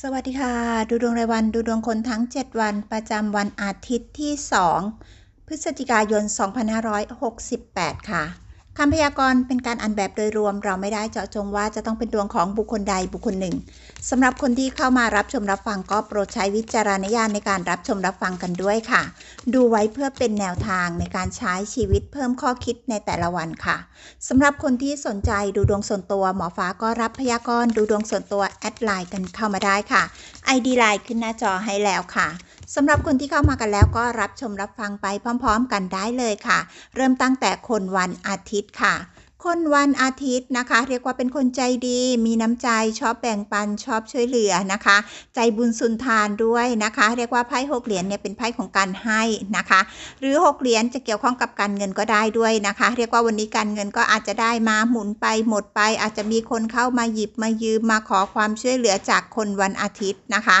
สวัสดีค่ะ ดูดวงรายวันดูดวงคนทั้ง 7 วัน ประจำวันอาทิตย์ที่ 2 พฤศจิกายน 2568 ค่ะ คำพยากรณ์เป็นการอ่านแบบโดยรวม เราไม่ได้เจาะจงว่าจะต้องเป็นดวงของบุคคลใดบุคคลหนึ่งสำหรับคนที่เข้ามารับชมรับฟังก็โปรดใช้วิจารณญาณในการรับชมรับฟังกันด้วยค่ะ ดูไว้เพื่อเป็นแนวทางในการใช้ชีวิตเพิ่มข้อคิดในแต่ละวันค่ะสำหรับคนที่สนใจดูดวงส่วนตัว หมอฟ้าก็รับพยากรณ์ดูดวงส่วนตัวแอดไลน์กันเข้ามาได้ค่ะ ID ไลน์ขึ้นหน้าจอให้แล้วค่ะ สำหรับคนที่เข้ามากันแล้วก็รับชมรับฟังไปพร้อม ๆ กันได้เลยค่ะ เริ่มตั้งแต่คนวันอาทิตย์ค่ะ คนวันอาทิตย์นะคะ เรียกว่าเป็นคนใจดี มีน้ำใจชอบแบ่งปันชอบช่วยเหลือนะคะ ใจบุญสุนทานด้วยนะคะ เรียกว่าไพ่หกเหรียญเนี่ยเป็นไพ่ของการให้นะคะ หรือหกเหรียญจะเกี่ยวข้องกับการเงินก็ได้ด้วยนะคะ เรียกว่าวันนี้การเงินก็อาจจะได้มาหมุนไปหมดไป อาจจะมีคนเข้ามาหยิบมายืมมาขอความช่วยเหลือจากคนวันอาทิตย์นะคะ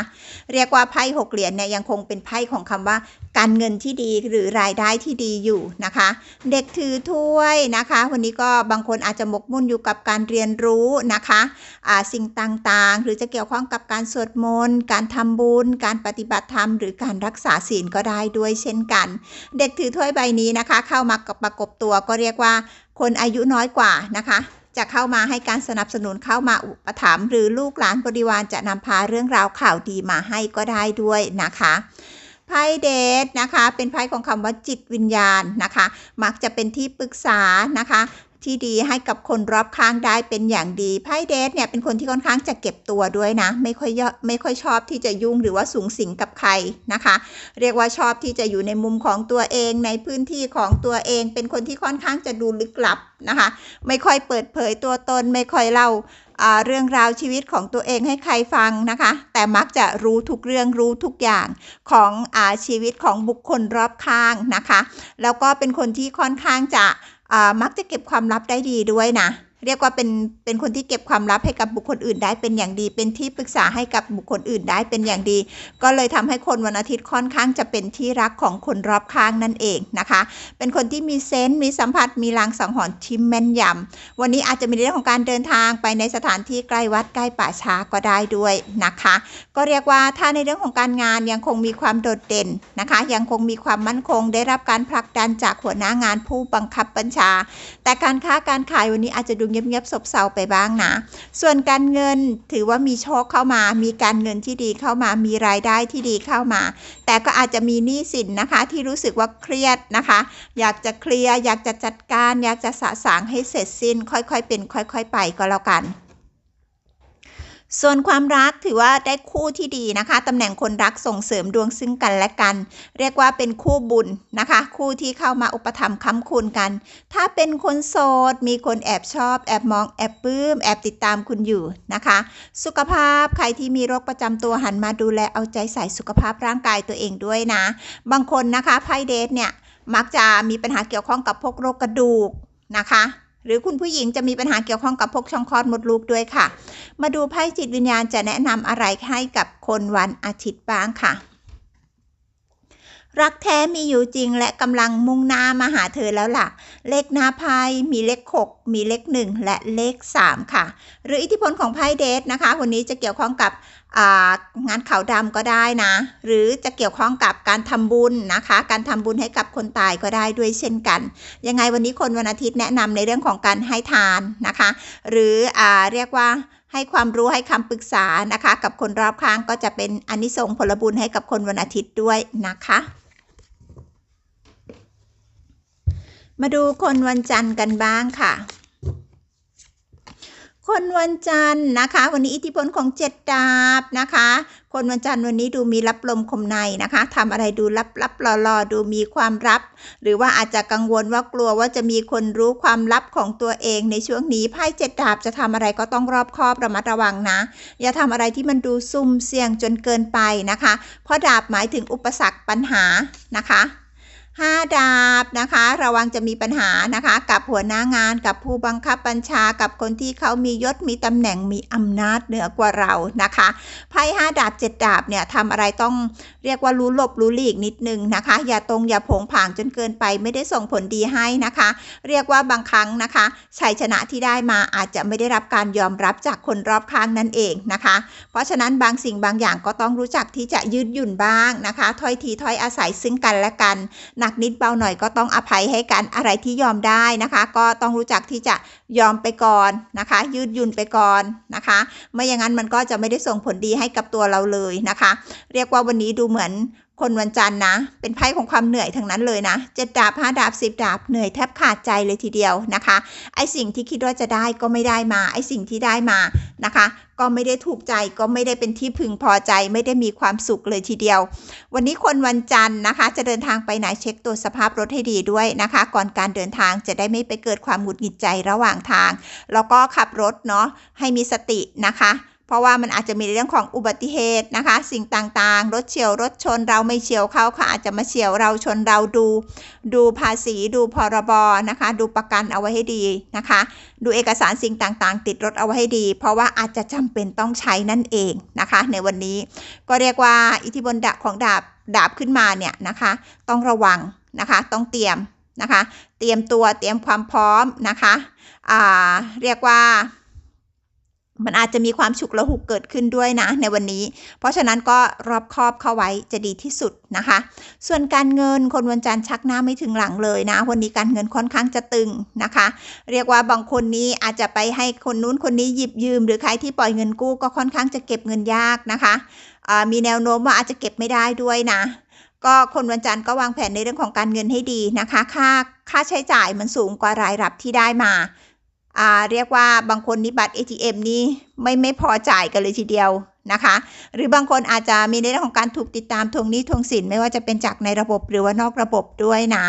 เรียกว่าไพ่หกเหรียญเนี่ยยังคงเป็นไพ่ของคำว่าการเงินที่ดีหรือรายได้ที่ดีอยู่นะคะ เด็กถือถ้วยนะคะ วันนี้ก็บางคนอาจจะหมกมุ่นอยู่กับการเรียนรู้นะคะสิ่งต่างๆ หรือจะเกี่ยวข้องกับการสวดมนต์การทำบุญ การปฏิบัติธรรม หรือการรักษาศีลก็ได้ด้วยเช่นกัน เด็กถือถ้วยใบนี้นะคะ เข้ามากับประกบตัวก็เรียกว่าคนอายุน้อยกว่านะคะจะเข้ามาให้การสนับสนุนเข้ามาอุปถัมภ์หรือลูกหลานบริวารจะนำพาเรื่องราวข่าวดีมาให้ก็ได้ด้วยนะคะไพ่เดทนะคะ เป็นไพ่ของคำว่าจิตวิญญาณนะคะ มักจะเป็นที่ปรึกษานะคะ ที่ดีให้กับคนรอบข้างได้เป็นอย่างดีไพ่เดทเนี่ยเป็นคนที่ค่อนข้างจะเก็บตัวด้วยนะ ไม่ค่อยยไม่ค่อยชอบที่จะยุ่งหรือว่าสูงสิงกับใครนะคะ เรียกว่าชอบที่จะอยู่ในมุมของตัวเองในพื้นที่ของตัวเอง เป็นคนที่ค่อนข้างจะดูลึกลับนะคะ ไม่ค่อยเปิดเผยตัวตน ไม่ค่อยเล่าเรื่องราวชีวิตของตัวเองให้ใครฟังนะคะ แต่มักจะรู้ทุกเรื่องรู้ทุกอย่างของอาชีวิตของบุคคลรอบข้างนะคะ แล้วก็เป็นคนที่ค่อนข้างจะ มักจะเก็บความลับได้ดีด้วยนะ เรียกว่าเป็นเป็นคนที่เก็บความลับให้กับบุคคลอื่นได้เป็นอย่างดี เป็นที่ปรึกษาให้กับบุคคลอื่นได้เป็นอย่างดี ก็เลยทำให้คนวันอาทิตย์ค่อนข้างจะเป็นที่รักของคนรอบข้างนั่นเองนะคะ เป็นคนที่มีเซนส์มีสัมผัสมีลางสังหรณ์ที่แม่นยำวันนี้อาจจะมีเรื่องของการเดินทางไปในสถานที่ใกล้วัดใกล้ป่าช้าก็ได้ด้วยนะคะ ก็เรียกว่าถ้าในเรื่องของการงานยังคงมีความโดดเด่นนะคะ ยังคงมีความมั่นคง ได้รับการผลักดันจากหัวหน้างานผู้บังคับบัญชา แต่การค้าการขายวันนี้อาจจะดูเงียบๆซบเซาไปบ้างนะ ส่วนการเงินถือว่ามีโชคเข้ามา มีการเงินที่ดีเข้ามา มีรายได้ที่ดีเข้ามา แต่ก็อาจจะมีหนี้สินนะคะ ที่รู้สึกว่าเครียดนะคะ อยากจะเคลียร์ อยากจะจัดการ อยากจะสะสางให้เสร็จสิ้น ค่อยๆเป็น ค่อย ๆ ไปก็แล้วกัน ส่วนความรักถือว่าได้คู่ที่ดีนะคะตำแหน่งคนรักส่งเสริมดวงซึ่งกันและกัน เรียกว่าเป็นคู่บุญนะคะ คู่ที่เข้ามาอุปถัมภ์ค้ำคูณกัน ถ้าเป็นคนโสด มีคนแอบชอบ แอบมองแอบปลื้ม แอบติดตามคุณอยู่นะคะ สุขภาพใครที่มีโรคประจำตัวหันมาดูแลเอาใจใส่สุขภาพร่างกายตัวเองด้วยนะ บางคนนะคะไพ่เดทเนี่ยมักจะมีปัญหาเกี่ยวข้องกับพวกโรคกระดูกนะคะ หรือคุณผู้หญิงจะมีปัญหาเกี่ยวข้องกับพวกช่องคลอดมดลูกด้วยค่ะ มาดูไพ่จิตวิญญาณจะแนะนำอะไรให้กับคนวันอาทิตย์บ้างค่ะ รักแท้มีอยู่จริงและกำลังมุ่งหน้ามาหาเธอแล้วล่ะ เลขหน้าไพ่มีเลข 6 มีเลข 1 และเลข 3 ค่ะ หรืออิทธิพลของไพ่เดทนะคะ วันนี้จะเกี่ยวข้องกับงานขาวดำก็ได้นะ หรือจะเกี่ยวข้องกับการทำบุญนะคะ การทำบุญให้กับคนตายก็ได้ด้วยเช่นกัน ยังไงวันนี้คนวันอาทิตย์แนะนำในเรื่องของการให้ทานนะคะ หรืออเรียกว่าให้ความรู้ให้คำปรึกษานะคะ กับคนรอบข้างก็จะเป็นอนนิสงส์ผลบุญให้กับคนวันอาทิตย์ด้วยนะคะ มาดูคนวันจันทร์กันบ้างค่ะ คนวันจันทร์นะคะ วันนี้อิทธิพลของเจ็ดดาบนะคะ คนวันจันทร์วันนี้ดูมีรับลมคมในนะคะทำอะไรดูลับลับรอรอดูมีความลับ หรือว่าอาจจะกังวลว่ากลัวว่าจะมีคนรู้ความลับของตัวเองในช่วงนี้ไพ่เจ็ดดาบจะทำอะไรก็ต้องรอบคอบระมัดระวังนะ อย่าทำอะไรที่มันดูซุ่มเสี่ยงจนเกินไปนะคะ เพราะดาบหมายถึงอุปสรรคปัญหานะคะ ห้าดาบนะคะ ระวังจะมีปัญหานะคะ กับหัวหน้างานกับผู้บังคับบัญชากับคนที่เขามียศมีตำแหน่งมีอำนาจเหนือกว่าเรานะคะไพ่ห้าดาบเจ็ดดาบเนี่ยทำอะไรต้องเรียกว่ารู้หลบรู้หลีกนิดนึงนะคะ อย่าตรงอย่าผงผางจนเกินไปไม่ได้ส่งผลดีให้นะคะ เรียกว่าบางครั้งนะคะชัยชนะที่ได้มาอาจจะไม่ได้รับการยอมรับจากคนรอบข้างนั่นเองนะคะ เพราะฉะนั้นบางสิ่งบางอย่างก็ต้องรู้จักที่จะยืดหยุ่นบ้างนะคะ ถ้อยทีถ้อยอาศัยซึ่งกันและกันหนักนิดเบาหน่อยก็ต้องอภัยให้กันอะไรที่ยอมได้นะคะ ก็ต้องรู้จักที่จะยอมไปก่อนนะคะ ยืดหยุ่นไปก่อนนะคะ ไม่อย่างนั้นมันก็จะไม่ได้ส่งผลดีให้กับตัวเราเลยนะคะ เรียกว่าวันนี้ดูเหมือน คนวันจันทร์นะ เป็นไพ่ของความเหนื่อยทั้งนั้นเลยนะเจ็ดดาบห้าดาบสิบดาบเหนื่อยแทบขาดใจเลยทีเดียวนะคะ ไอสิ่งที่คิดว่าจะได้ก็ไม่ได้มา ไอสิ่งที่ได้มานะคะ ก็ไม่ได้ถูกใจก็ไม่ได้เป็นที่พึงพอใจ ไม่ได้มีความสุขเลยทีเดียว วันนี้คนวันจันทร์นะคะ จะเดินทางไปไหนเช็คตัวสภาพรถให้ดีด้วยนะคะ ก่อนการเดินทางจะได้ไม่ไปเกิดความหงุดหงิดใจระหว่างทาง แล้วก็ขับรถเนาะให้มีสตินะคะ เพราะว่ามันอาจจะมีเรื่องของอุบัติเหตุนะคะ สิ่งต่างๆ รถเฉียวรถชนเราไม่เฉียวเขาเขาอาจจะมาเฉียวเราชนเราดู ดูภาษีดูพรบนะคะ ดูประกันเอาไว้ให้ดีนะคะ ดูเอกสารสิ่งต่างๆ ติดรถเอาไว้ให้ดี เพราะว่าอาจจะจำเป็นต้องใช้นั่นเองนะคะ ในวันนี้ก็เรียกว่าอิทธิพลดาบของดาบดาบขึ้นมาเนี่ยนะคะ ต้องระวังนะคะ ต้องเตรียมนะคะ เตรียมตัวเตรียมความพร้อมนะคะเรียกว่า มันอาจจะมีความฉุกละหุกเกิดขึ้นด้วยนะในวันนี้ เพราะฉะนั้นก็รอบคอบเข้าไว้จะดีที่สุดนะคะ ส่วนการเงินคนวันจันทร์ชักหน้าไม่ถึงหลังเลยนะ วันนี้การเงินค่อนข้างจะตึงนะคะ เรียกว่าบางคนนี้อาจจะไปให้คนนู้นคนนี้หยิบยืม หรือใครที่ปล่อยเงินกู้ก็ค่อนข้างจะเก็บเงินยากนะคะมีแนวโน้มว่าอาจจะเก็บไม่ได้ด้วยนะก็คนวันจันทร์ก็วางแผนในเรื่องของการเงินให้ดีนะคะ ค่าค่าใช้จ่ายมันสูงกว่ารายรับที่ได้มา เรียกว่าบางคนนิบัตร ATM นี่ไม่ไม่พอจ่ายกันเลยทีเดียว นะคะ หรือบางคนอาจจะมีในเรื่องของการถูกติดตามทวงหนี้ทวงสินไม่ว่าจะเป็นจากในระบบหรือว่านอกระบบด้วยนะ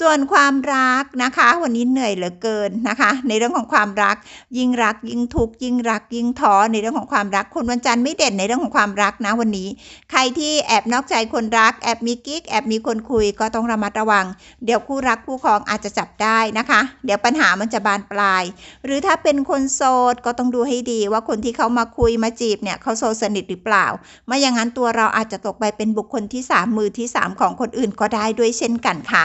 ส่วนความรักนะคะ วันนี้เหนื่อยเหลือเกินนะคะ ในเรื่องของความรัก ยิ่งรัก ยิ่งทุกข์ยิ่งรัก ยิ่งท้อในเรื่องของความรักคนวันจันทร์ไม่เด่นในเรื่องของความรักนะวันนี้ ใครที่แอบนอกใจคนรัก แอบมีกิ๊กแอบมีคนคุยก็ต้องระมัดระวัง เดี๋ยวคู่รักคู่ครองอาจจะจับได้นะคะ เดี๋ยวปัญหามันจะบานปลาย หรือถ้าเป็นคนโสดก็ต้องดูให้ดีว่าคนที่เขามาคุยมาจีบเนี่ยเขาโสดสนิทหรือเปล่า ไม่อย่างนั้นตัวเราอาจจะตกไปเป็นบุคคลที่ 3 มือที่ 3 ของคนอื่นก็ได้ด้วยเช่นกันค่ะ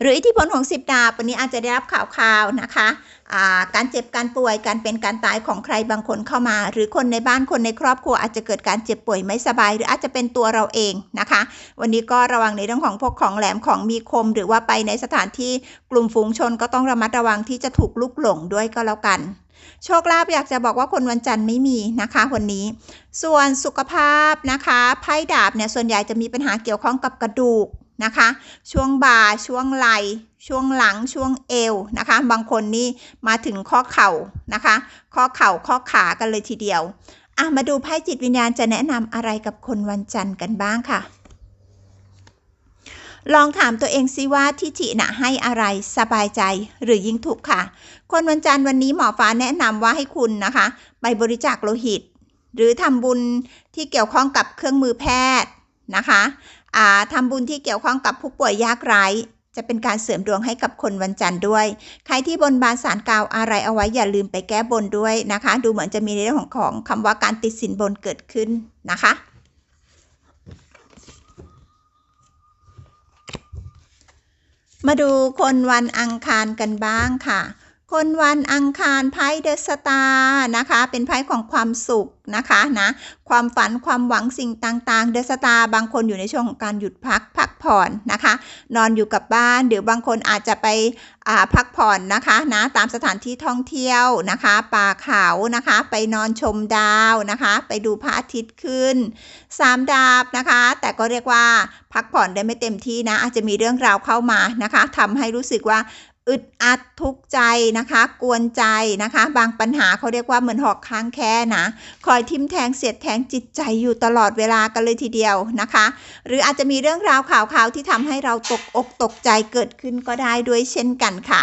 หรืออิทธิพลของสิบดาบวันนี้อาจจะได้รับข่าวข่าวนะคะาการเจ็บการป่วยการเป็นการตายของใครบางคนเข้ามา หรือคนในบ้านคนในครอบครัวอาจจะเกิดการเจ็บป่วยไม่สบาย หรืออาจจะเป็นตัวเราเองนะคะ วันนี้ก็ระวังในเรื่องของพวกของแหลมของมีคม หรือว่าไปในสถานที่กลุ่มฝูงชนก็ต้องระมัดระวังที่จะถูกลุกหลงด้วยก็แล้วกัน โชคลาภอยากจะบอกว่าคนวันจันทร์ไม่มีนะคะวันนี้ ส่วนสุขภาพนะคะไพ่ดาบเนี่ยส่วนใหญ่จะมีปัญหาเกี่ยวข้องกับกระดูกนะคะ ช่วงบ่าช่วงไหล่ช่วงหลังช่วงเอวนะคะ บางคนนี่มาถึงข้อเข่านะคะ ข้อเข่าข้อขากันเลยทีเดียวอะมาดูไพ่จิตวิญญาณจะแนะนำอะไรกับคนวันจันทร์กันบ้างค่ะ ลองถามตัวเองซิว่าทิฐินะให้อะไรสบายใจหรือยิ่งทุกข์ค่ะ คนวันจันทร์วันนี้หมอฟ้าแนะนำว่าให้คุณนะคะ ไปบริจาคโลหิต หรือทำบุญที่เกี่ยวข้องกับเครื่องมือแพทย์นะคะทำบุญที่เกี่ยวข้องกับผู้ป่วยยากไร้จะเป็นการเสริมดวงให้กับคนวันจันทร์ด้วย ใครที่บนบานสารกล่าวอะไรเอาไว้อย่าลืมไปแก้บนด้วยนะคะ ดูเหมือนจะมีในเรื่องของของคำว่าการติดสินบนเกิดขึ้นนะคะ มาดูคนวันอังคารกันบ้างค่ะ คนวันอังคารไพ่เดอะสตาร์นะคะ เป็นไพ่ของความสุขนะคะนะความฝันความหวังสิ่งต่างๆ เดอะสตาร์บางคนอยู่ในช่วงของการหยุดพักพักผ่อนนะคะ นอนอยู่กับบ้านเดี๋ยวบางคนอาจจะไปอ่าพักผ่อนนะคะนะตามสถานที่ท่องเที่ยวนะคะ ป่าเขานะคะ ไปนอนชมดาวนะคะ ไปดูพระอาทิตย์ขึ้นสามดาบนะคะ แต่ก็เรียกว่าพักผ่อนได้ไม่เต็มที่นะอาจจะมีเรื่องราวเข้ามานะคะทำให้รู้สึกว่า อึดอัดทุกใจนะคะ กวนใจนะคะ บางปัญหาเขาเรียกว่าเหมือนหอกค้างแค่นะ คอยทิมแทงเสียดแทงจิตใจอยู่ตลอดเวลากันเลยทีเดียวนะคะ หรืออาจจะมีเรื่องราวข่าวๆที่ทำให้เราตกอกตกใจเกิดขึ้นก็ได้ด้วยเช่นกันค่ะ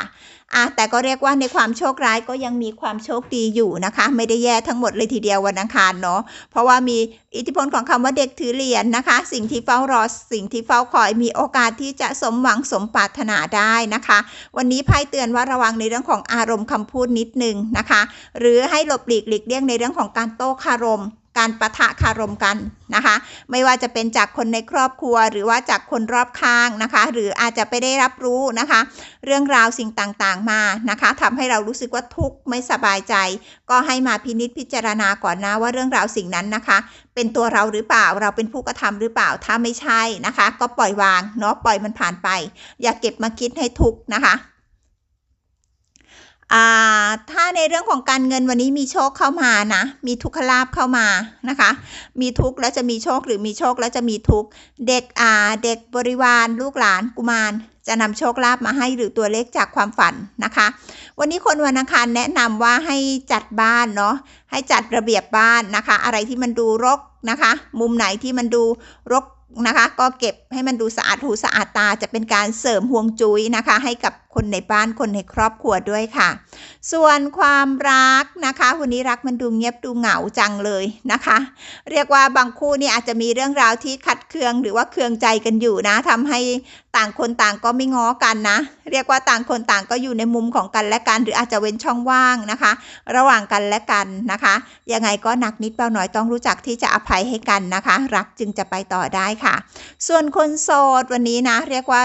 อะแต่ก็เรียกว่าในความโชคร้ายก็ยังมีความโชคดีอยู่นะคะ ไม่ได้แย่ทั้งหมดเลยทีเดียววันอังคารเนาะเพราะว่ามีอิทธิพลของคำว่าเด็กถือเหรียญนะคะ สิ่งที่เฝ้ารอสิ่งที่เฝ้าคอยมีโอกาสที่จะสมหวังสมปรารถนาได้นะคะ วันนี้ไพ่เตือนว่าระวังในเรื่องของอารมณ์คำพูดนิดนึงนะคะ หรือให้หลบหลีกหลีกเลี่ยงในเรื่องของการโต้คารม การประทะคารมกันนะคะ ไม่ว่าจะเป็นจากคนในครอบครัว หรือว่าจากคนรอบข้างนะคะ หรืออาจจะไปได้รับรู้นะคะ เรื่องราวสิ่งต่างๆมานะคะทำให้เรารู้สึกว่าทุกข์ไม่สบายใจ ก็ให้มาพินิจพิจารณาก่อนนะว่าเรื่องราวสิ่งนั้นนะคะ เป็นตัวเราหรือเปล่าเราเป็นผู้กระทำหรือเปล่าถ้าไม่ใช่นะคะ ก็ปล่อยวางเนาะปล่อยมันผ่านไป อย่าเก็บมาคิดให้ทุกข์นะคะ ถ้าในเรื่องของการเงินวันนี้มีโชคเข้ามานะ มีทุกขลาภเข้ามานะคะ มีทุกข์แล้วจะมีโชคหรือมีโชคแล้วจะมีทุกข์เด็กอ่าเด็กบริวารลูกหลานกุมาร จะนำโชคลาภมาให้หรือตัวเลขจากความฝันนะคะ วันนี้คนวันอังคารแนะนำว่าให้จัดบ้านเนาะให้จัดระเบียบบ้านนะคะ อะไรที่มันดูรกนะคะ มุมไหนที่มันดูรก นะคะ ก็เก็บให้มันดูสะอาดหูสะอาดตาจะเป็นการเสริมห่วงจุ้ยนะคะ ให้กับคนในบ้านคนในครอบครัวด้วยค่ะ ส่วนความรักนะคะ วันนี้รักมันดูเงียบดูเหงาจังเลยนะคะ เรียกว่าบางคู่นี่อาจจะมีเรื่องราวที่ขัดเคืองหรือว่าเคืองใจกันอยู่นะทำให้ ต่างคนต่างก็ไม่ง้อกันนะ เรียกว่าต่างคนต่างก็อยู่ในมุมของกันและกัน หรืออาจจะเว้นช่องว่างนะคะ ระหว่างกันและกันนะคะยังไงก็หนักนิดเบาหน่อยต้องรู้จักที่จะอภัยให้กันนะคะ รักจึงจะไปต่อได้ค่ะ ส่วนคนโสดวันนี้นะ เรียกว่า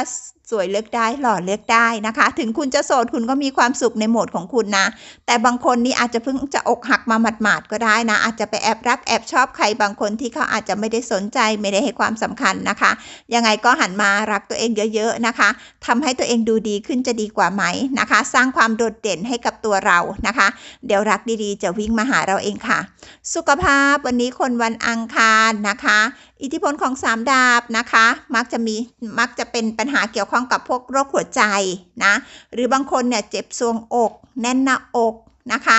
สวยเลือกได้หล่อเลือกได้นะคะ ถึงคุณจะโสดคุณก็มีความสุขในโหมดของคุณนะ แต่บางคนนี่อาจจะเพิ่งจะอกหักมาหมาดๆก็ได้นะ อาจจะไปแอบรักแอบชอบใครบางคนที่เขาอาจจะไม่ได้สนใจไม่ได้ให้ความสำคัญนะคะ ยังไงก็หันมารักตัวเองเยอะๆนะคะทำให้ตัวเองดูดีขึ้นจะดีกว่าไหมนะคะ สร้างความโดดเด่นให้กับตัวเรานะคะ เดี๋ยวรักดีๆ จะวิ่งมาหาเราเองค่ะ สุขภาพวันนี้คนวันอังคารนะคะ อิทธิพลของสามดาบนะคะ มักจะมีมักจะเป็นปัญหาเกี่ยวข้องกับพวกโรคหัวใจนะหรือบางคนเนี่ยเจ็บทรวงอก แน่นหน้าอกนะคะ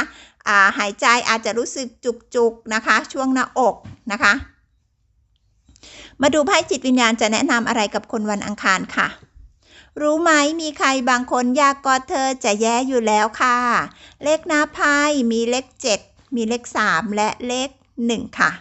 าหายใจอาจจะรู้สึกจุกๆนะคะ ช่วงหน้าอกนะคะ มาดูไพ่จิตวิญญาณจะแนะนำอะไรกับคนวันอังคารค่ะรู้ไหมมีใครบางคนอยากกอดเธอจะแย่อยู่แล้วค่ะ เลขหน้าไพ่มีเลข 7 มีเลข 3 และเลข 1 ค่ะ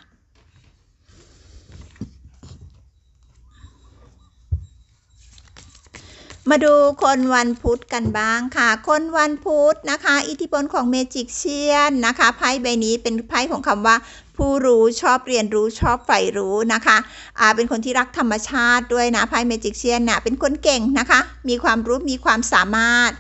มาดูคนวันพุธกันบ้างค่ะ คนวันพุธนะคะ อิทธิพลของเมจิกเชียนนะคะไพ่ใบนี้เป็นไพ่ของคำว่าผู้รู้ชอบเรียนรู้ชอบใฝ่รู้นะคะอ่าเป็นคนที่รักธรรมชาติด้วยนะไพ่เมจิกเชียนเนี่ยเป็นคนเก่งนะคะ มีความรู้มีความสามารถ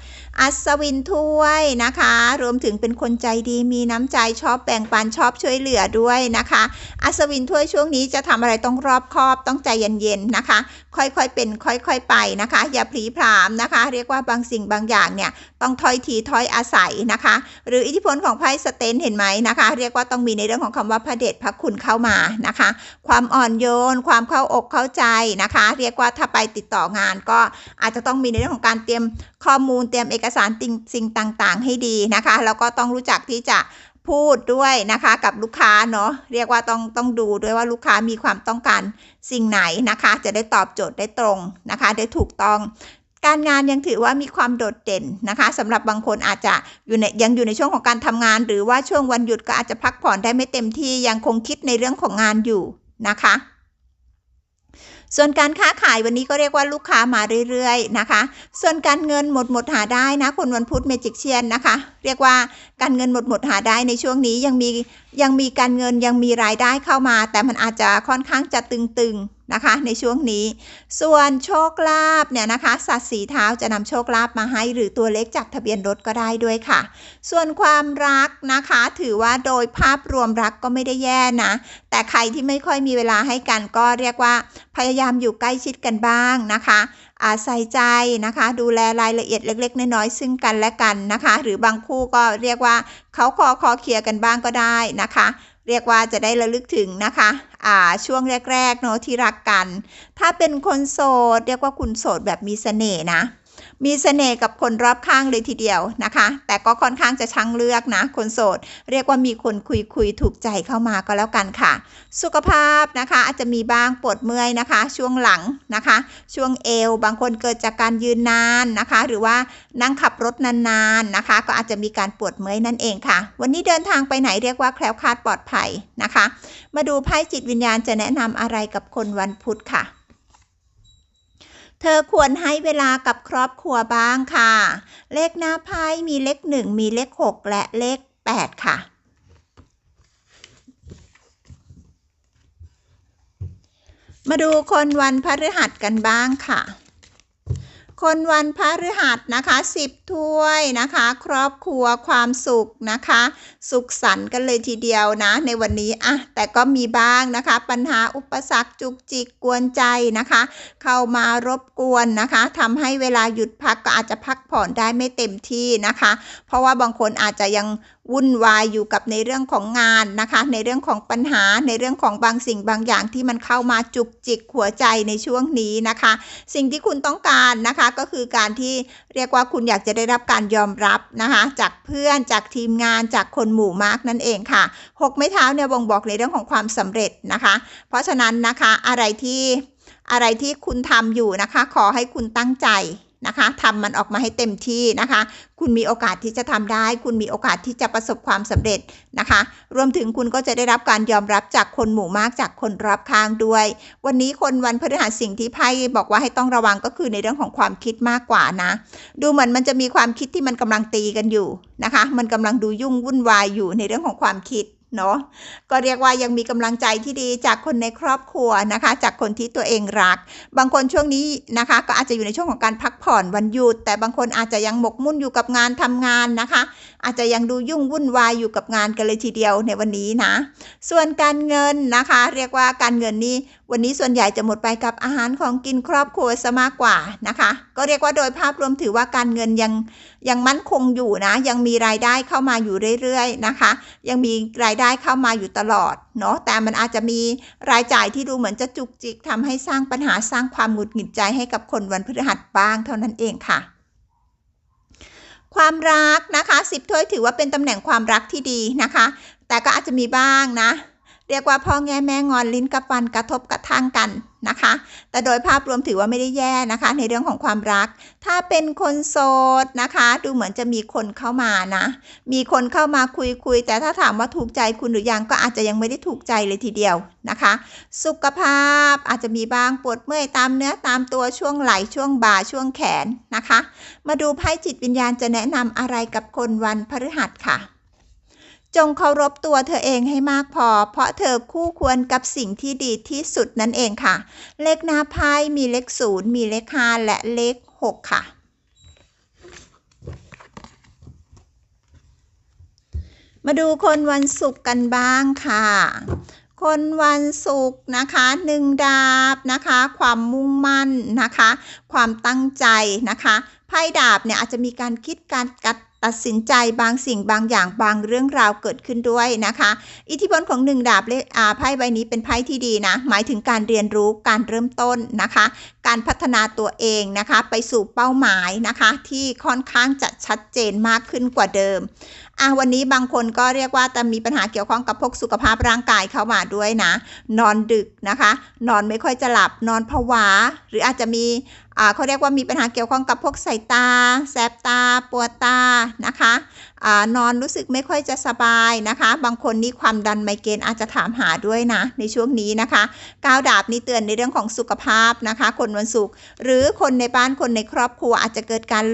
อัศวินถ้วยนะคะ รวมถึงเป็นคนใจดีมีน้ำใจชอบแบ่งปันชอบช่วยเหลือด้วยนะคะ อัศวินถ้วยช่วงนี้จะทำอะไรต้องรอบคอบต้องใจเย็นๆนะคะ ค่อยๆเป็นค่อยๆไปนะคะ อย่าพลีพรามนะคะ เรียกว่าบางสิ่งบางอย่างเนี่ยต้องถอยทีถอยอาศัยนะคะ หรืออิทธิพลของไพ่สเตนเห็นไหมนะคะ เรียกว่าต้องมีในเรื่องของคำว่าพระเดชพระคุณเข้ามานะคะ ความอ่อนโยน ความเข้าอกเข้าใจนะคะ เรียกว่าถ้าไปติดต่องานก็อาจจะต้องมีในเรื่องของการเตรียมข้อมูลเตรียมเอกสารสิ่งต่างๆ ให้ดีนะคะแล้วก็ต้องรู้จักที่จะพูดด้วยนะคะกับลูกค้าเนาะเรียกว่าต้องต้องดูด้วยว่าลูกค้ามีความต้องการสิ่งไหนนะคะ จะได้ตอบโจทย์ได้ตรงนะคะ ได้ถูกต้อง การงานยังถือว่ามีความโดดเด่นนะคะสำหรับบางคนอาจจะอยู่ในยังอยู่ในช่วงของการทำงาน หรือว่าช่วงวันหยุดก็อาจจะพักผ่อนได้ไม่เต็มที่ยังคงคิดในเรื่องของงานอยู่นะคะ ส่วนการค้าขายวันนี้ก็เรียกว่าลูกค้ามาเรื่อยๆนะคะ ส่วนการเงินหมดหมดหาได้นะคนวันพุธเมจิกเชียนนะคะ เรียกว่าการเงินหมดหมดหาได้ในช่วงนี้ยังมียังมีการเงินยังมีรายได้เข้ามา แต่มันอาจจะค่อนข้างจะตึงๆ นะคะในช่วงนี้ ส่วนโชคลาภเนี่ยนะคะ สัตว์สีเท้าจะนำโชคลาภมาให้หรือตัวเลขจากทะเบียนรถก็ได้ด้วยค่ะ ส่วนความรักนะคะ ถือว่าโดยภาพรวมรักก็ไม่ได้แย่นะ แต่ใครที่ไม่ค่อยมีเวลาให้กันก็เรียกว่า พยายามอยู่ใกล้ชิดกันบ้างนะคะอาใส่ใจนะคะ ดูแลรายละเอียดเล็ก ๆ น้อยๆซึ่งกันและกันนะคะ หรือบางคู่ก็เรียกว่าเขาคอคอเคลียร์กันบ้างก็ได้นะคะ เรียกว่าจะได้ระลึกถึงนะคะอ่าช่วงแรกๆเนาะที่รักกัน ถ้าเป็นคนโสด เรียกว่าคุณโสดแบบมีเสน่ห์นะ มีเสน่ห์กับคนรอบข้างเลยทีเดียวนะคะ แต่ก็ค่อนข้างจะช่างเลือกนะ คนโสด เรียกว่ามีคนคุยคุยถูกใจเข้ามาก็แล้วกันค่ะ สุขภาพนะคะ อาจจะมีบ้างปวดเมื่อยนะคะ ช่วงหลังนะคะ ช่วงเอว บางคนเกิดจากการยืนนานนะคะ หรือว่านั่งขับรถนานๆนะคะ ก็อาจจะมีการปวดเมื่อยนั่นเองค่ะ วันนี้เดินทางไปไหนเรียกว่าแคล้วคลาดปลอดภัยนะคะ มาดูไพ่จิตวิญญาณจะแนะนำอะไรกับคนวันพุธค่ะ เธอควรให้เวลากับครอบครัวบ้างค่ะ เลขหน้าไพ่มีเลขหนึ่งมีเลขหกและเลขแปดค่ะ มาดูคนวันพฤหัสกันบ้างค่ะ คนวันพฤหัสนะคะสิบถ้วยนะคะ ครอบครัวความสุขนะคะ สุขสันต์กันเลยทีเดียวนะ ในวันนี้อะแต่ก็มีบ้างนะคะ ปัญหาอุปสรรคจุกจิกกวนใจนะคะ เข้ามารบกวนนะคะทำให้เวลาหยุดพักก็อาจจะพักผ่อนได้ไม่เต็มที่นะคะ เพราะว่าบางคนอาจจะยังวุ่นวายอยู่กับในเรื่องของงานนะคะ ในเรื่องของปัญหาในเรื่องของบางสิ่งบางอย่างที่มันเข้ามาจุกจิกหัวใจในช่วงนี้นะคะ สิ่งที่คุณต้องการนะคะก็คือการที่เรียกว่าคุณอยากจะได้รับการยอมรับนะคะ จากเพื่อนจากทีมงานจากคนหมู่มากนั่นเองค่ะหกไม้เท้าเนี่ยบ่งบอกในเรื่องของความสำเร็จนะคะ เพราะฉะนั้นนะคะอะไรที่อะไรที่คุณทำอยู่นะคะ ขอให้คุณตั้งใจ นะคะทำมันออกมาให้เต็มที่นะคะ คุณมีโอกาสที่จะทำได้ คุณมีโอกาสที่จะประสบความสำเร็จนะคะ รวมถึงคุณก็จะได้รับการยอมรับจากคนหมู่มากจากคนรอบข้างด้วย วันนี้คนวันพฤหัสสิ่งที่ไพ่บอกว่าให้ต้องระวังก็คือในเรื่องของความคิดมากกว่านะ ดูเหมือนมันจะมีความคิดที่มันกำลังตีกันอยู่นะคะ มันกำลังดูยุ่งวุ่นวายอยู่ในเรื่องของความคิด เนาะก็เรียกว่ายังมีกำลังใจที่ดีจากคนในครอบครัวนะคะ จากคนที่ตัวเองรัก บางคนช่วงนี้นะคะ ก็อาจจะอยู่ในช่วงของการพักผ่อนวันหยุด แต่บางคนอาจจะยังหมกมุ่นอยู่กับงานทำงานนะคะอาจจะยังดูยุ่งวุ่นวายอยู่กับงานกันเลยทีเดียวในวันนี้นะ ส่วนการเงินนะคะ เรียกว่าการเงินนี่วันนี้ส่วนใหญ่จะหมดไปกับอาหารของกินครอบครัวซะมากกว่านะคะ ก็เรียกว่าโดยภาพรวมถือว่าการเงินยังยังมั่นคงอยู่นะ ยังมีรายได้เข้ามาอยู่เรื่อยๆนะคะ ยังมีรายได้เข้ามาอยู่ตลอดเนาะแต่มันอาจจะมีรายจ่ายที่ดูเหมือนจะจุกจิกทำให้สร้างปัญหาสร้างความหงุดหงิดใจให้กับคนวันพฤหัสบ้างเท่านั้นเองค่ะ ความรักนะคะสิบถ้วยถือว่าเป็นตำแหน่งความรักที่ดีนะคะ แต่ก็อาจจะมีบ้างนะ เรียกว่าพ่อแง่แม่งอนลิ้นกับฟันกระทบกระทั่งกันนะคะ แต่โดยภาพรวมถือว่าไม่ได้แย่นะคะ ในเรื่องของความรัก ถ้าเป็นคนโสดนะคะ ดูเหมือนจะมีคนเข้ามานะ มีคนเข้ามาคุยคุยแต่ถ้าถามว่าถูกใจคุณหรือยังก็อาจจะยังไม่ได้ถูกใจเลยทีเดียวนะคะ สุขภาพอาจจะมีบางปวดเมื่อยตามเนื้อตามตัวช่วงไหล่ช่วงบ่าช่วงแขนนะคะ มาดูไพ่จิตวิญญาณจะแนะนำอะไรกับคนวันพฤหัสค่ะ จงเคารพตัวเธอเองให้มากพอ เพราะเธอคู่ควรกับสิ่งที่ดีที่สุดนั่นเองค่ะ เลขหน้าไพ่มีเลขศูนย์มีเลขห้าและเลขหกค่ะ มาดูคนวันศุกร์กันบ้างค่ะคนวันศุกร์นะคะหนึ่งดาบนะคะ ความมุ่งมั่นนะคะ ความตั้งใจนะคะไพ่ดาบเนี่ยอาจจะมีการคิดการกัด ตัดสินใจบางสิ่งบางอย่างบางเรื่องราวเกิดขึ้นด้วยนะคะ อิทธิพลของหนึ่งดาบเลขอ่าไพ่ใบนี้เป็นไพ่ที่ดีนะ หมายถึงการเรียนรู้การเริ่มต้นนะคะการพัฒนาตัวเองนะคะ ไปสู่เป้าหมายนะคะ ที่ค่อนข้างจะชัดเจนมากขึ้นกว่าเดิมอะวันนี้บางคนก็เรียกว่าจะมีปัญหาเกี่ยวข้องกับพวกสุขภาพร่างกายเข้ามาด้วยนะ นอนดึกนะคะ นอนไม่ค่อยจะหลับนอนผวา หรืออาจจะมีอ่าเขาเรียกว่ามีปัญหาเกี่ยวข้องกับพวกสายตา แสบตา ปวดตานะคะ อนอนรู้สึกไม่ค่อยจะสบายนะคะ บางคนนี่ความดันไมเกรนอาจจะถามหาด้วยนะ ในช่วงนี้นะคะก้าวดาบนี่เตือนในเรื่องของสุขภาพนะคะ คนวันศุกร์หรือคนในบ้านคนในครอบครัวอาจจะเกิดการ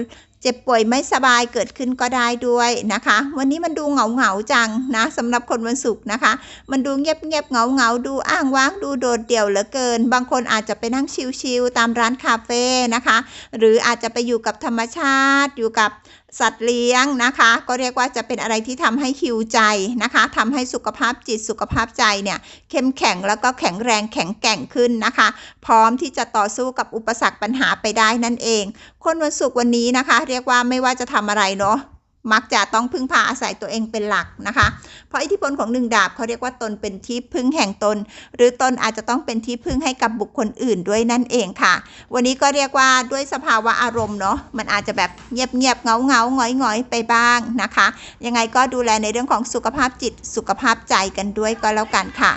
เจ็บป่วยไม่สบายเกิดขึ้นก็ได้ด้วยนะคะ วันนี้มันดูเหงาเหงาๆจังนะสำหรับคนวันศุกร์นะคะ มันดูเงียบเงียบๆเหงาเหงาๆดูอ้างว้างดูโดดเดี่ยวเหลือเกิน บางคนอาจจะไปนั่งชิลๆตามร้านคาเฟ่นะคะ หรืออาจจะไปอยู่กับธรรมชาติอยู่กับสัตว์เลี้ยงนะคะ ก็เรียกว่าจะเป็นอะไรที่ทำให้ฮิวใจนะคะทำให้สุขภาพจิตสุขภาพใจเนี่ยเข้มแข็งแล้วก็แข็งแรงแข็งแกร่งขึ้นนะคะ พร้อมที่จะต่อสู้กับอุปสรรคปัญหาไปได้นั่นเอง คนวันศุกร์วันนี้นะคะ เรียกว่าไม่ว่าจะทำอะไรเนาะ มักจะต้องพึ่งพาอาศัยตัวเองเป็นหลักนะคะ เพราะอิทธิพลของหนึ่งดาบเขาเรียกว่าตนเป็นที่พึ่งแห่งตน หรือตนอาจจะต้องเป็นที่พึ่งให้กับบุคคลอื่นด้วยนั่นเองค่ะ วันนี้ก็เรียกว่าด้วยสภาวะอารมณ์เนาะมันอาจจะแบบเงียบเงียบเงาเงาหงอยหงอยไปบ้างนะคะ ยังไงก็ดูแลในเรื่องของสุขภาพจิตสุขภาพใจกันด้วยก็แล้วกันค่ะ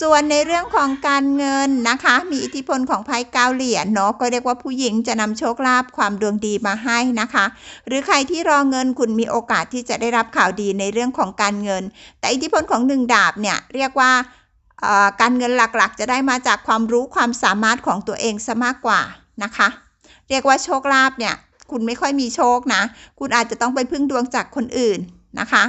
ส่วนในเรื่องของการเงินนะคะ มีอิทธิพลของไพ่เก้าเหรียญเนาะก็เรียกว่าผู้หญิงจะนำโชคลาภความดวงดีมาให้นะคะ หรือใครที่รอเงินคุณมีโอกาสที่จะได้รับข่าวดีในเรื่องของการเงิน แต่อิทธิพลของหนึ่งดาบเนี่ยเรียกว่าการเงินหลักๆ จะได้มาจากความรู้ความสามารถของตัวเองซะมากกว่านะคะ เรียกว่าโชคลาภเนี่ยคุณไม่ค่อยมีโชคนะ คุณอาจจะต้องไปพึ่งดวงจากคนอื่นนะคะ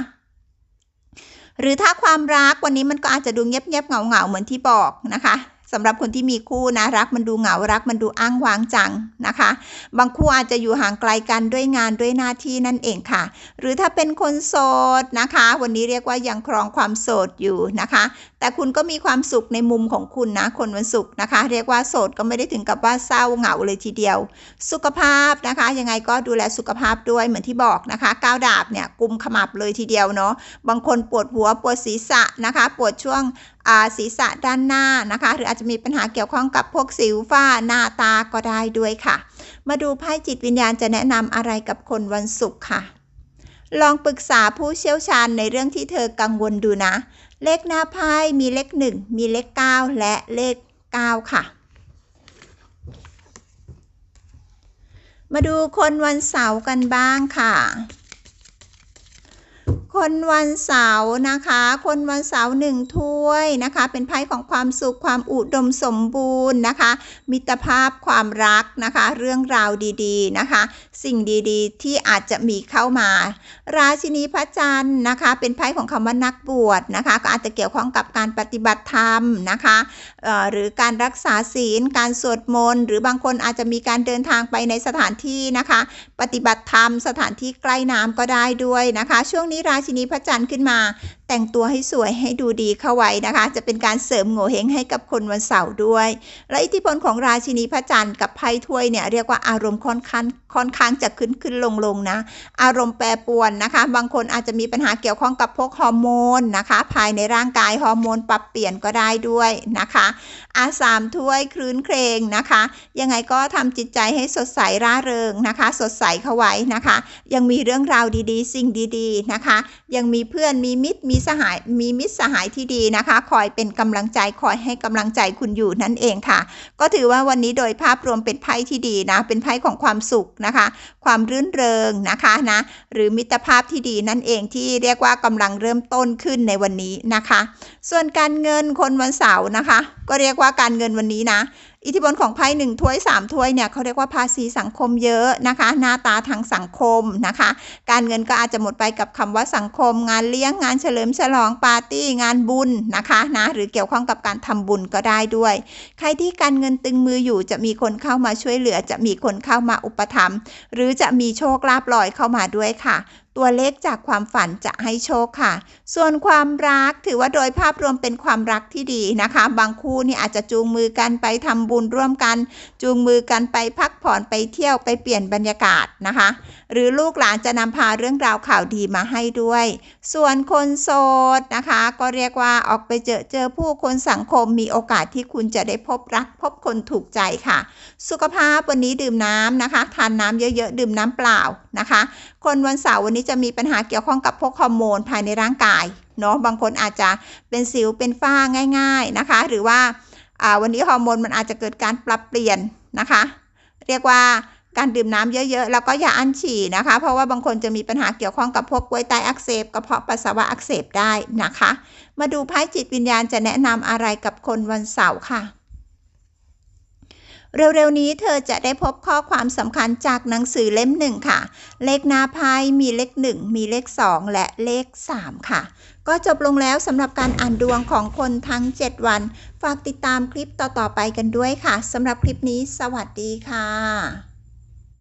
หรือถ้าความรักวันนี้มันก็อาจจะดูเงียบเงียบเหงาๆเหมือนที่บอกนะคะสำหรับคนที่มีคู่นะรักมันดูเหงารักมันดูอ้างว้างจังนะคะ บางคู่อาจจะอยู่ห่างไกลกันด้วยงานด้วยหน้าที่นั่นเองค่ะ หรือถ้าเป็นคนโสดนะคะ วันนี้เรียกว่ายังครองความโสดอยู่นะคะแต่คุณก็มีความสุขในมุมของคุณนะ คนวันศุกร์นะคะ เรียกว่าโสดก็ไม่ได้ถึงกับว่าเศร้าเหงาเลยทีเดียว สุขภาพนะคะ ยังไงก็ดูแลสุขภาพด้วยเหมือนที่บอกนะคะก้าวดาบเนี่ยกุมขมับเลยทีเดียวเนาะบางคนปวดหัวปวดศีรษะนะคะ ปวดช่วงศีรษะด้านหน้านะคะ หรืออาจจะมีปัญหาเกี่ยวข้องกับพวกสิวฝ้าหน้าตาก็ได้ด้วยค่ะ มาดูไพ่จิตวิญญาณจะแนะนำอะไรกับคนวันศุกร์ค่ะลองปรึกษาผู้เชี่ยวชาญในเรื่องที่เธอกังวลดูนะ เลขหน้าไพ่มีเลขหนึ่งมีเลขเก้าและเลขเก้าค่ะ มาดูคนวันเสาร์กันบ้างค่ะ คนวันเสาร์นะคะ คนวันเสาร์หนึ่งถ้วยนะคะ เป็นไพ่ของความสุขความอุดมสมบูรณ์นะคะ มิตรภาพความรักนะคะ เรื่องราวดีๆนะคะ สิ่งดีๆ ที่อาจจะมีเข้ามา ราชินีพระจันทร์นะคะ เป็นไพ่ของคำว่านักบวชนะคะ ก็อาจจะเกี่ยวข้องกับการปฏิบัติธรรมนะคะเอ่อหรือการรักษาศีล การสวดมนต์หรือบางคนอาจจะมีการเดินทางไปในสถานที่นะคะ ปฏิบัติธรรมสถานที่ใกล้น้ำก็ได้ด้วยนะคะ ช่วงนี้ราชนีพระจันทร์ขึ้นมา แต่งตัวให้สวยให้ดูดีเข้าไว้นะคะ จะเป็นการเสริมโง่เฮงให้กับคนวันเสาร์ด้วย และอิทธิพลของราชินีพระจันทร์กับไพ่ถ้วยเนี่ยเรียกว่าอารมณ์ค่อนข้างค่อนข้างจะขึ้นขึ้นลงลงนะ อารมณ์แปรปรวนนะคะ บางคนอาจจะมีปัญหาเกี่ยวข้องกับพวกฮอร์โมนนะคะ ภายในร่างกายฮอร์โมนปรับเปลี่ยนก็ได้ด้วยนะคะอาสามถ้วยคลื้นเครงนะคะ ยังไงก็ทำจิตใจให้สดใสร่าเริงนะคะ สดใสเข้าไว้นะคะ ยังมีเรื่องราวดีๆ สิ่งดีๆนะคะ ยังมีเพื่อนมีมิตรมีสหายมีมิตรสหายที่ดีนะคะ คอยเป็นกำลังใจคอยให้กำลังใจคุณอยู่นั่นเองค่ะ ก็ถือว่าวันนี้โดยภาพรวมเป็นไพ่ที่ดีนะ เป็นไพ่ของความสุขนะคะ ความรื่นเริงนะคะนะหรือมิตรภาพที่ดีนั่นเองที่เรียกว่ากำลังเริ่มต้นขึ้นในวันนี้นะคะ ส่วนการเงินคนวันเสาร์นะคะ ก็เรียกว่าการเงินวันนี้นะ อิทธิพลของไพ่หนึ่งถ้วยสามถ้วยเนี่ยเขาเรียกว่าภาษีสังคมเยอะนะคะ หน้าตาทางสังคมนะคะ การเงินก็อาจจะหมดไปกับคำว่าสังคม งานเลี้ยงงานเฉลิมฉลองปาร์ตี้งานบุญนะคะนะหรือเกี่ยวข้องกับการทำบุญก็ได้ด้วย ใครที่การเงินตึงมืออยู่จะมีคนเข้ามาช่วยเหลือ จะมีคนเข้ามาอุปถัมภ์หรือจะมีโชคลาภลอยเข้ามาด้วยค่ะ ตัวเลขจากความฝันจะให้โชคค่ะ ส่วนความรักถือว่าโดยภาพรวมเป็นความรักที่ดีนะคะ บางคู่นี่อาจจะจูงมือกันไปทำบุญร่วมกัน จูงมือกันไปพักผ่อนไปเที่ยวไปเปลี่ยนบรรยากาศนะคะ หรือลูกหลานจะนำพาเรื่องราวข่าวดีมาให้ด้วย ส่วนคนโสดนะคะ ก็เรียกว่าออกไปเจอเจอผู้คนสังคมมีโอกาสที่คุณจะได้พบรักพบคนถูกใจค่ะ สุขภาพวันนี้ดื่มน้ำนะคะ ทานน้ำเยอะๆ ดื่มน้ำเปล่านะคะ คนวันเสาร์วันนี้จะมีปัญหาเกี่ยวข้องกับพวกฮอร์โมนภายในร่างกายเนาะบางคนอาจจะเป็นสิวเป็นฝ้าง่าย ๆนะคะ หรือว่าวันนี้ฮอร์โมนมันอาจจะเกิดการปรับเปลี่ยนนะคะ เรียกว่าการดื่มน้ำเยอะๆ แล้วก็อย่าอั้นฉี่นะคะ เพราะว่าบางคนจะมีปัญหาเกี่ยวข้องกับพวกกล้วยไตอักเสบกระเพาะปัสสาวะอักเสบได้นะคะ มาดูไพ่จิตวิญญาณจะแนะนำอะไรกับคนวันเสาร์ค่ะ เร็วๆนี้เธอจะได้พบข้อความสำคัญจากหนังสือเล่มหนึ่งค่ะ เลขหน้าไพ่มีเลขหนึ่งมีเลขสองและเลขสามค่ะ ก็จบลงแล้วสำหรับการอ่านดวงของคนทั้ง 7 วัน ฝากติดตามคลิปต่อๆไปกันด้วยค่ะสำหรับคลิปนี้ สวัสดีค่ะ